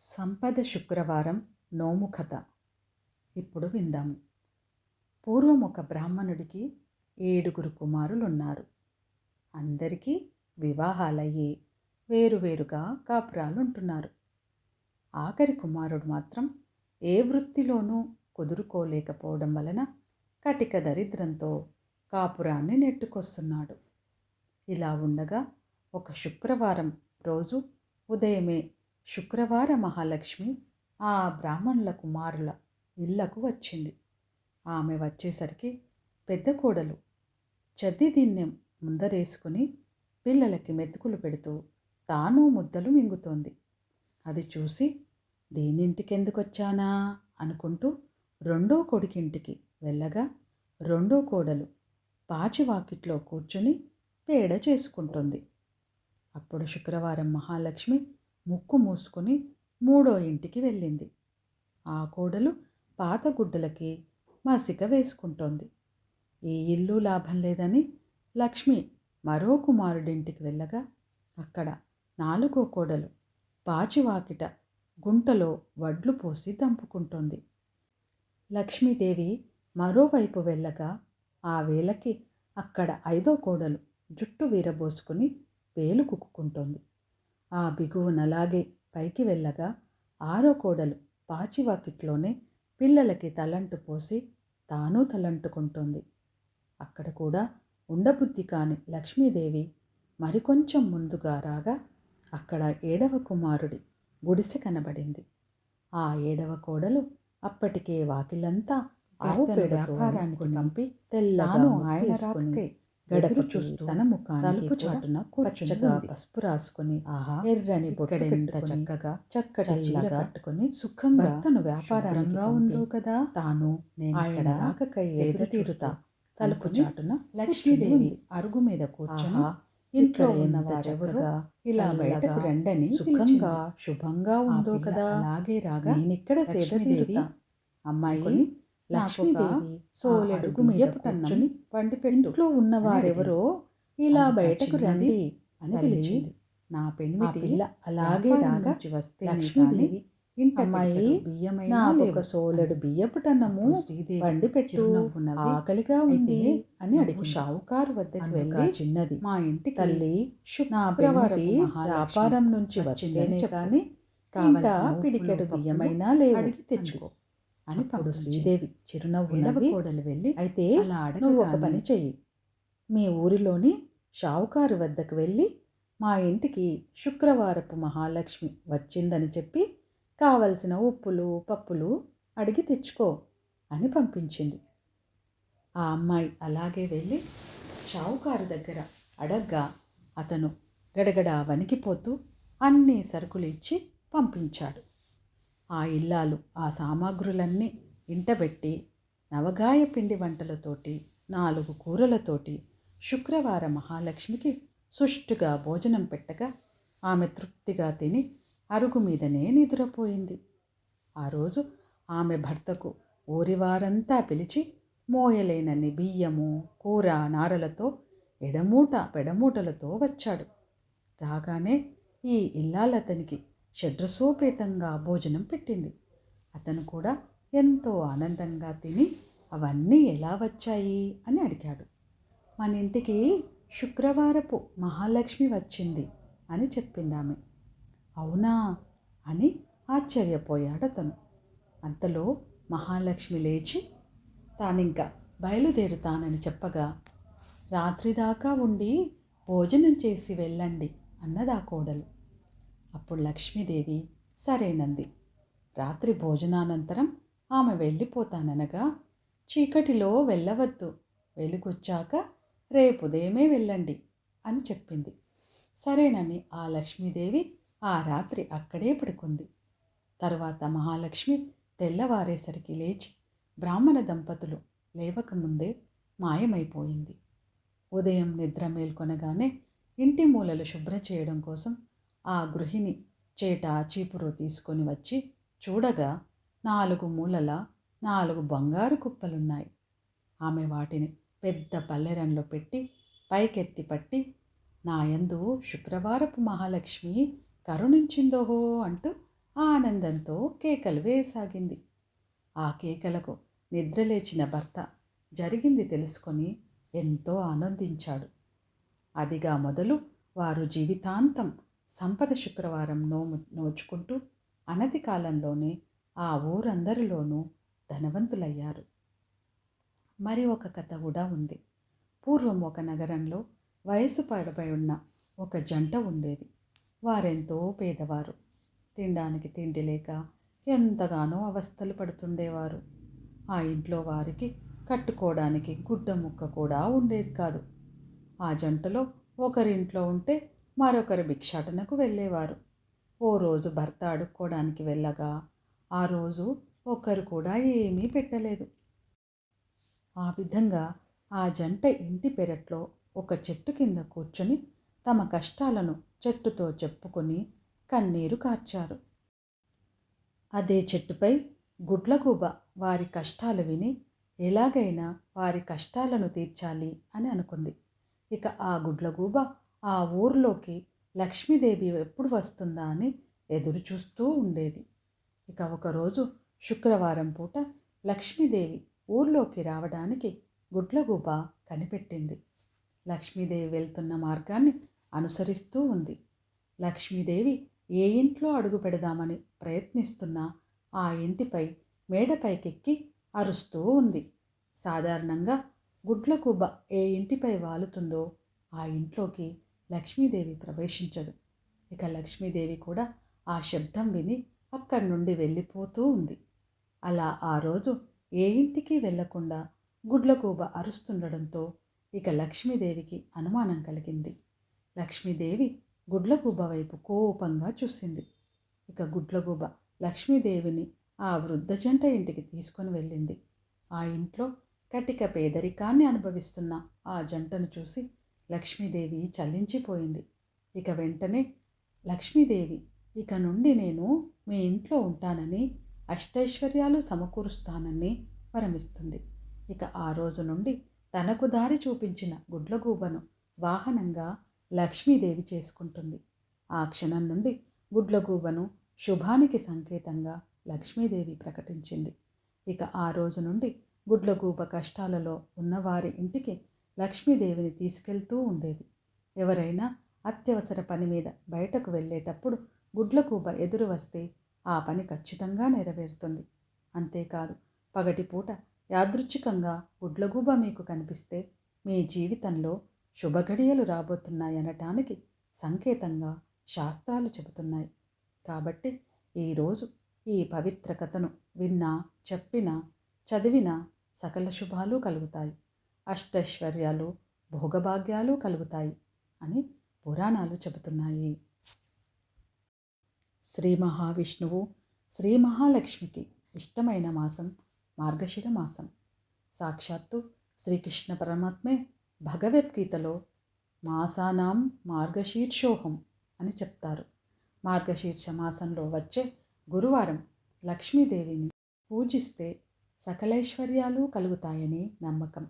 సంపద శుక్రవారం నోము కథ. ఇప్పుడు విందాము. పూర్వం ఒక బ్రాహ్మణుడికి ఏడుగురు కుమారులున్నారు. అందరికీ వివాహాలయ్యి వేరువేరుగా కాపురాలుంటున్నారు. ఆఖరి కుమారుడు మాత్రం ఏ వృత్తిలోనూ కుదురుకోలేకపోవడం వలన కటిక దరిద్రంతో కాపురాన్ని నెట్టుకొస్తున్నాడు. ఇలా ఉండగా ఒక శుక్రవారం రోజు ఉదయమే శుక్రవార మహాలక్ష్మి ఆ బ్రాహ్మణుల కుమారుల ఇళ్ళకు వచ్చింది. ఆమె వచ్చేసరికి పెద్ద కోడలు చదివిదిన్నెం ముందరేసుకుని పిల్లలకి మెతుకులు పెడుతూ తాను ముద్దలు మింగుతోంది. అది చూసి దీనింటికెందుకొచ్చానా? అనుకుంటూ రెండో కొడుకింటికి వెళ్ళగా రెండో కోడలు పాచివాకిట్లో కూర్చుని పేడ చేసుకుంటుంది. అప్పుడు శుక్రవారం మహాలక్ష్మి ముక్కు మూసుకుని మూడో ఇంటికి వెళ్ళింది. ఆ కోడలు పాత గుడ్డలకి మసిక వేసుకుంటోంది. ఈ ఇల్లు లాభం లేదని లక్ష్మి మరో కుమారుడింటికి వెళ్ళగా అక్కడ నాలుగో కోడలు పాచివాకిట గుంటలో వడ్లు పోసి దంపుకుంటోంది. లక్ష్మీదేవి మరోవైపు వెళ్ళగా ఆ వేళకి అక్కడ ఐదో కోడలు జుట్టు వీరబోసుకుని పేలు కుక్కుంటోంది ఆ బిగువునలాగే పైకి వెళ్ళగా ఆరో కోడలు పాచివాకిట్లోనే పిల్లలకి తలంటు పోసి తాను తలంటుకుంటోంది. అక్కడ కూడా ఉండబుద్ధి కాని లక్ష్మీదేవి మరికొంచెం ముందుగా రాగా అక్కడ ఏడవ కుమారుడి గుడిసె కనబడింది. ఆ ఏడవ కోడలు అప్పటికే వాకిలంతా ఆవు వ్యాపారానికి పంపి తెల్లాను ఆయన రాకై గడప చూస్తూ తన ముఖాన్ని చాటున కూర్చుంగా పసుపు రాసుకుని ఆహా ఎర్రని చక్కగా చక్కటి చీర కట్టుకుని సుఖంగా తను వ్యాపారంగా ఉందో కదా? తాను ఆయన రాకకై ఏద తీరుతా? తలుపు చాటున లక్ష్మీదేవి అరుగు మీద కూర్చుని ఇంట్లో ఉన్న వారెవరుగా ఇలా బయటకు రండని సుఖంగా శుభంగా ఉందో కదా? అలాగే రాగా నేనిక్కడ సేద తీరుతా? అమ్మాయి లక్ష్మీదేవి సోలెడు గుమియపు తన్నుని వండి ఇంట్లో ఉన్నవారెవరో ఇలా బయటకు రండి అని పిలిచింది. నా పెనిమిటి పిల్ల అలాగే రాగా వస్తే లక్ష్మీదేవి ఇంటమ్మాయి బియ్యమైన ఒక సోలెడు బియ్యపు టన్నము వండి పెట్టు ఆకలిగా ఉంది అని అడిగి షావుకారు వద్దకు వెళ్ళి చిన్నది. మా ఇంటి తల్లి శుక్రవారం వ్యాపారం నుంచి వచ్చిందేనే కానీ కావలసిన పిడికెడు బియ్యమైనా లేవు. అడిగి తెచ్చుకో. అని పడు శ్రీదేవి చిరునవ్వు నవ్వి కోడలు వెళ్ళి అయితే నువ్వు ఒక పని చెయ్యి. మీ ఊరిలోని షావుకారు వద్దకు వెళ్ళి మా ఇంటికి శుక్రవారపు మహాలక్ష్మి వచ్చిందని చెప్పి కావలసిన ఉప్పులు పప్పులు అడిగి తెచ్చుకో అని పంపించింది. ఆ అమ్మాయి అలాగే వెళ్ళి షావుకారు దగ్గర అడగ్గా అతను గడగడ వణికిపోతూ అన్ని సరుకులు ఇచ్చి పంపించాడు. ఆ ఇల్లాలు ఆ సామాగ్రులన్నీ ఇంటబెట్టి నవగాయ పిండి వంటలతోటి నాలుగు కూరలతోటి శుక్రవార మహాలక్ష్మికి సుష్టుగా భోజనం పెట్టగా ఆమె తృప్తిగా తిని అరుగు మీదనే నిద్రపోయింది. ఆ రోజు ఆమె భర్తకు ఊరివారంతా పిలిచి మోయలేనన్ని బియ్యము కూర నారలతో ఎడమూట పెడమూటలతో వచ్చాడు. రాగానే ఈ ఇల్లాలతనికి షడ్రసోపేతంగా భోజనం పెట్టింది. అతను కూడా ఎంతో ఆనందంగా తిని అవన్నీ ఎలా వచ్చాయి? అని అడిగాడు. మన ఇంటికి శుక్రవారపు మహాలక్ష్మి వచ్చింది అని చెప్పిందామె అవునా? అని ఆశ్చర్యపోయాడు అతను. అంతలో మహాలక్ష్మి లేచి తానింకా బయలుదేరుతానని చెప్పగా రాత్రి దాకా ఉండి భోజనం చేసి వెళ్ళండి అన్నదా కోడలు. అప్పుడు లక్ష్మీదేవి సరేనంది. రాత్రి భోజనానంతరం ఆమె వెళ్ళిపోతాననగా చీకటిలో వెళ్ళవద్దు వెలుగొచ్చాక రేపు ఉదయమే వెళ్ళండి అని చెప్పింది. సరేనని ఆ లక్ష్మీదేవి ఆ రాత్రి అక్కడే పడుకుంది. తరువాత మహాలక్ష్మి తెల్లవారేసరికి లేచి బ్రాహ్మణ దంపతులు లేవకముందే మాయమైపోయింది. ఉదయం నిద్ర మేల్కొనగానే ఇంటి మూలలు శుభ్ర చేయడం కోసం ఆ గృహిణి చేట చీపురు తీసుకొని వచ్చి చూడగా నాలుగు మూలల నాలుగు బంగారు కుప్పలున్నాయి. ఆమె వాటిని పెద్ద పల్లెరంలో పెట్టి పైకెత్తి పట్టి నాయందు శుక్రవారపు మహాలక్ష్మి కరుణించిందోహో అంటూ ఆనందంతో కేకలు వేయసాగింది. ఆ కేకలకు నిద్రలేచిన భర్త జరిగింది తెలుసుకొని ఎంతో ఆనందించాడు. అదిగా మొదలు వారు జీవితాంతం సంపద శుక్రవారం నోము నోచుకుంటూ అనతి కాలంలోనే ఆ ఊరందరిలోనూ ధనవంతులయ్యారు. మరి ఒక కథ కూడా ఉంది. పూర్వం ఒక నగరంలో వయసు పడబై ఉన్న ఒక జంట ఉండేది. వారెంతో పేదవారు. తినడానికి తిండి లేక ఎంతగానో అవస్థలు పడుతుండేవారు. ఆ ఇంట్లో వారికి కట్టుకోవడానికి గుడ్డ ముక్క కూడా ఉండేది కాదు. ఆ జంటలో ఒకరింట్లో ఉంటే మరొకరు భిక్షాటనకు వెళ్ళేవారు. ఓ రోజు భర్త అడుక్కోవడానికి వెళ్ళగా ఆ రోజు ఒక్కరు కూడా ఏమీ పెట్టలేదు. ఆ విధంగా ఆ జంట ఇంటి పెరట్లో ఒక చెట్టు కింద కూర్చొని తమ కష్టాలను చెట్టుతో చెప్పుకొని కన్నీరు కార్చారు. అదే చెట్టుపై గుడ్లగూబ వారి కష్టాలు విని ఎలాగైనా వారి కష్టాలను తీర్చాలి అని అనుకుంది. ఇక ఆ గుడ్లగూబ ఆ ఊర్లోకి లక్ష్మీదేవి ఎప్పుడు వస్తుందా అని ఎదురు చూస్తూ ఉండేది. ఇక ఒకరోజు శుక్రవారం పూట లక్ష్మీదేవి ఊర్లోకి రావడానికి గుడ్లగూబ కనిపెట్టింది. లక్ష్మీదేవి వెళ్తున్న మార్గాన్ని అనుసరిస్తూ ఉంది. లక్ష్మీదేవి ఏ ఇంట్లో అడుగు పెడదామని ప్రయత్నిస్తున్నా ఆ ఇంటిపై మేడపైకెక్కి అరుస్తూ ఉంది. సాధారణంగా గుడ్లగూబ ఏ ఇంటిపై వాలుతుందో ఆ ఇంట్లోకి లక్ష్మీదేవి ప్రవేశించదు. ఇక లక్ష్మీదేవి కూడా ఆ శబ్దం విని అక్కడి నుండి వెళ్ళిపోతూ ఉంది. అలా ఆ రోజు ఏ ఇంటికి వెళ్ళకుండా గుడ్లగూబ అరుస్తుండడంతో ఇక లక్ష్మీదేవికి అనుమానం కలిగింది. లక్ష్మీదేవి గుడ్లగూబ వైపు కోపంగా చూసింది. ఇక గుడ్లగూబ లక్ష్మీదేవిని ఆ వృద్ధ జంట ఇంటికి తీసుకొని వెళ్ళింది. ఆ ఇంట్లో కటిక పేదరికాన్ని అనుభవిస్తున్న ఆ జంటను చూసి లక్ష్మీదేవి చలించిపోయింది ఇక వెంటనే లక్ష్మీదేవి ఇక నుండి నేను మీ ఇంట్లో ఉంటానని అష్టైశ్వర్యాలు సమకూరుస్తానని వరమిస్తుంది. ఇక ఆ రోజు నుండి తనకు దారి చూపించిన గుడ్లగూబను వాహనంగా లక్ష్మీదేవి చేసుకుంటుంది. ఆ క్షణం నుండి గుడ్లగూబను శుభానికి సంకేతంగా లక్ష్మీదేవి ప్రకటించింది. ఇక ఆ రోజు నుండి గుడ్లగూబ కష్టాలలో ఉన్నవారి ఇంటికి లక్ష్మీదేవిని తీసుకెళ్తూ ఉండేది. ఎవరైనా అత్యవసర పని మీద బయటకు వెళ్ళేటప్పుడు గుడ్లకూబ ఎదురు వస్తే ఆ పని ఖచ్చితంగా నెరవేరుతుంది. అంతేకాదు పగటిపూట యాదృచ్ఛికంగా గుడ్లగూబ మీకు కనిపిస్తే మీ జీవితంలో శుభఘడియలు రాబోతున్నాయనటానికి సంకేతంగా శాస్త్రాలు చెబుతున్నాయి. కాబట్టి ఈరోజు ఈ పవిత్ర కథను విన్నా చెప్పినా చదివినా సకల శుభాలు కలుగుతాయి. అష్టైశ్వర్యాలు భోగభాగ్యాలు కలుగుతాయి అని పురాణాలు చెబుతున్నాయి. శ్రీ మహావిష్ణువు శ్రీ మహాలక్ష్మికి ఇష్టమైన మాసం మార్గశిర మాసం. సాక్షాత్తు శ్రీకృష్ణ పరమాత్మే భగవద్గీతలో మాసానాం మార్గశీర్షోహం అని చెప్తారు. మార్గశీర్ష మాసంలో వచ్చే గురువారం లక్ష్మీదేవిని పూజిస్తే సకలైశ్వర్యాలు కలుగుతాయని నమ్మకం.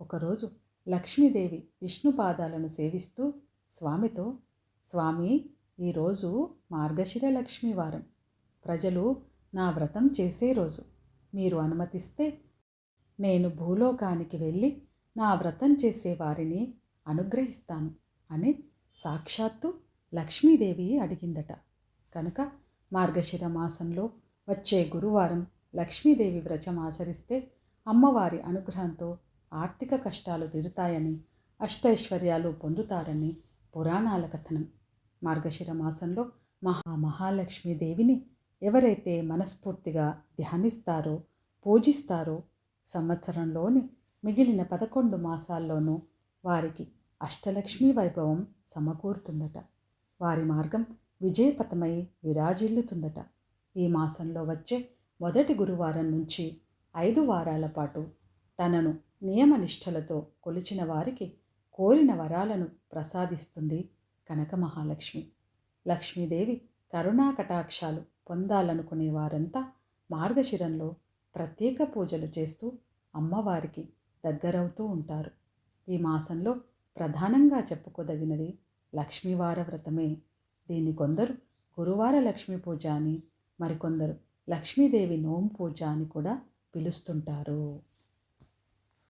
ఒకరోజు లక్ష్మీదేవి విష్ణు పాదాలను సేవిస్తూ స్వామితో స్వామి ఈరోజు మార్గశిర లక్ష్మి వారం. ప్రజలు నా వ్రతం చేసే రోజు. మీరు అనుమతిస్తే నేను భూలోకానికి వెళ్ళి నా వ్రతం చేసే వారిని అనుగ్రహిస్తాను అని సాక్షాత్తు లక్ష్మీదేవి అడిగిందట. కనుక మార్గశిర మాసంలో వచ్చే గురువారం లక్ష్మీదేవి వ్రతం ఆచరిస్తే అమ్మవారి అనుగ్రహంతో ఆర్థిక కష్టాలు తీరుతాయని అష్టైశ్వర్యాలు పొందుతారని పురాణాల కథనం. మార్గశిర మాసంలో మహా మహాలక్ష్మీదేవిని ఎవరైతే మనస్ఫూర్తిగా ధ్యానిస్తారో పూజిస్తారో సంవత్సరంలోని మిగిలిన పదకొండు మాసాల్లోనూ వారికి అష్టలక్ష్మీ వైభవం సమకూరుతుందట. వారి మార్గం విజయపథమై విరాజిల్లుతుందట. ఈ మాసంలో వచ్చే మొదటి గురువారం నుంచి ఐదు వారాల పాటు తనను నియమనిష్టలతో కొలిచిన వారికి కోరిన వరాలను ప్రసాదిస్తుంది కనక మహాలక్ష్మి. లక్ష్మీదేవి కరుణా కటాక్షాలు పొందాలనుకునే వారంతా మార్గశిరంలో ప్రత్యేక పూజలు చేస్తూ అమ్మవారికి దగ్గరవుతూ ఉంటారు. ఈ మాసంలో ప్రధానంగా చెప్పుకోదగినది లక్ష్మీవార వ్రతమే. దీన్ని కొందరు గురువార లక్ష్మీ పూజ అని మరికొందరు లక్ష్మీదేవి నోం పూజ అని కూడా పిలుస్తుంటారు.